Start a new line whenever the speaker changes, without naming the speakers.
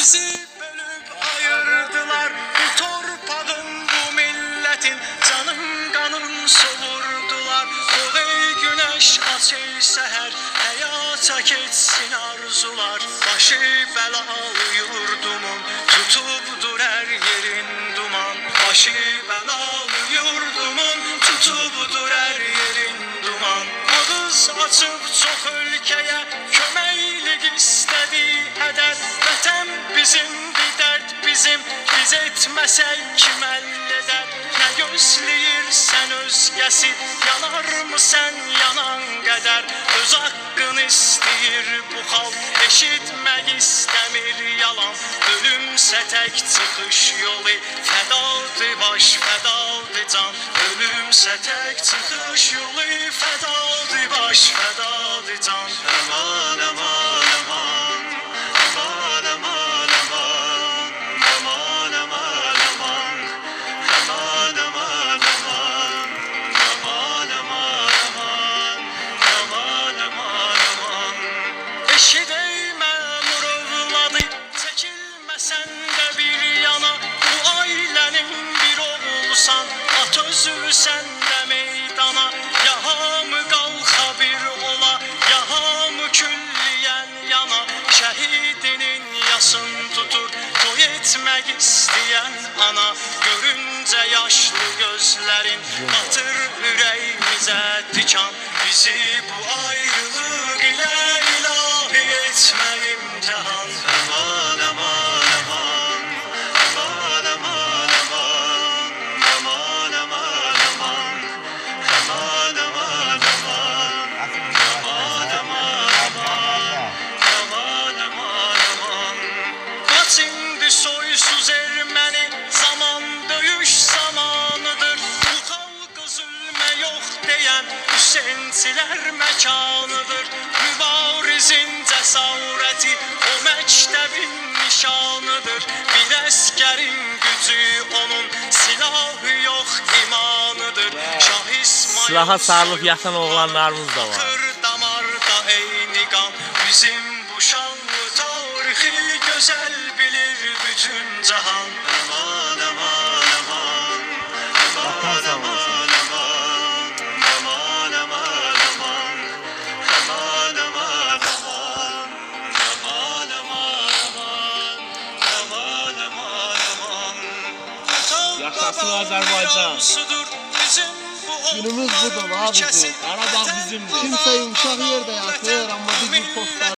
Bizi bölüp ayırdılar. Bu torpağın bu milletin Canın kanın soğurdular O güneş aç ey seher Hayata geçsin arzular. Başı belalı yurdumun Tutubdur her yerin duman. Başı bizim Biz etməsək kim əldə edər Nə gözləyirsən özgəsi Yanar mı sən yanan qədər Öz haqqını istəyir bu xalq Eşitmək istəmir yalan. Ölümsə tək çıxış yolu Fədadır baş, fədadır can. Ölümsə tək çıxış yolu Fədadır baş, fədadır can Çəkilməsən də bir yana Bu ailənin bir oğulsan At özürsən də meydana. Ya hamı qalxa bir ola Ya hamı külliyən yana? Şəhidinin yasın tutur Toy etmək istəyən ana. Görüncə yaşlı gözlərin Batır ürəyimizə dikan Bizi bu ayrılıq diyen Hüseyinçiler mekanıdır. Mübarizin cesareti O mektebin nişanıdır. Bir eskerin gücü onun Silahı yok imanıdır. Şah İsmail
Silaha sarılıp yatan oğlanlarımız da var.
Kır damarda eyni qan Bizim bu şanlı tarixi Gözəl bilir bütün cahan
Yaşasın
bu
Günümüz budur abicim.
ülkesi.
Qarabağ bizimdir.
Kimse yumuşak yerde yatıyor ama bir gün posta